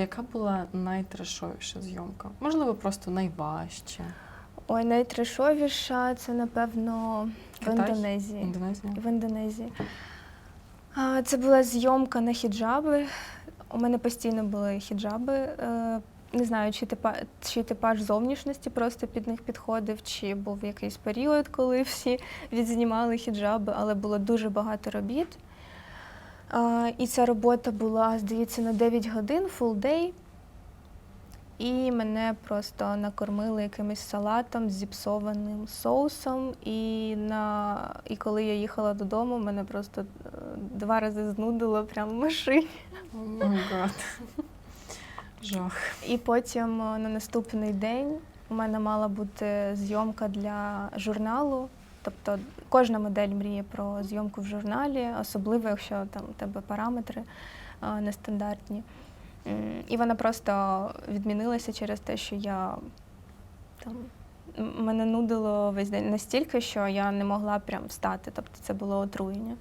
Яка була найтрешовіша зйомка? Можливо, просто найважча. Ой, найтрешовіша це, напевно, в Індонезії. Індонезія. В Індонезії. А, Це була зйомка на хіджаби. У мене постійно були хіджаби. Е, Не знаю, чи типа чи типаж зовнішності просто під них підходив, чи був якийсь період, коли всі відзнімали хіджаби, але було дуже багато робіт. І ця робота була, здається, на 9 годин, full day. І мене просто накормили якимось салатом з зіпсованим соусом. І, на... і коли я їхала додому, мене просто е, два рази знудило прямо в машині. Гад. Жах. І потім е, на наступний день у мене мала бути зйомка для журналу. Тобто кожна модель мріє про зйомку в журналі, особливо якщо там у тебе параметри нестандартні. І вона просто відмінилася через те, що я там мене нудило весь день настільки, що я не могла прям встати. Тобто це було отруєння.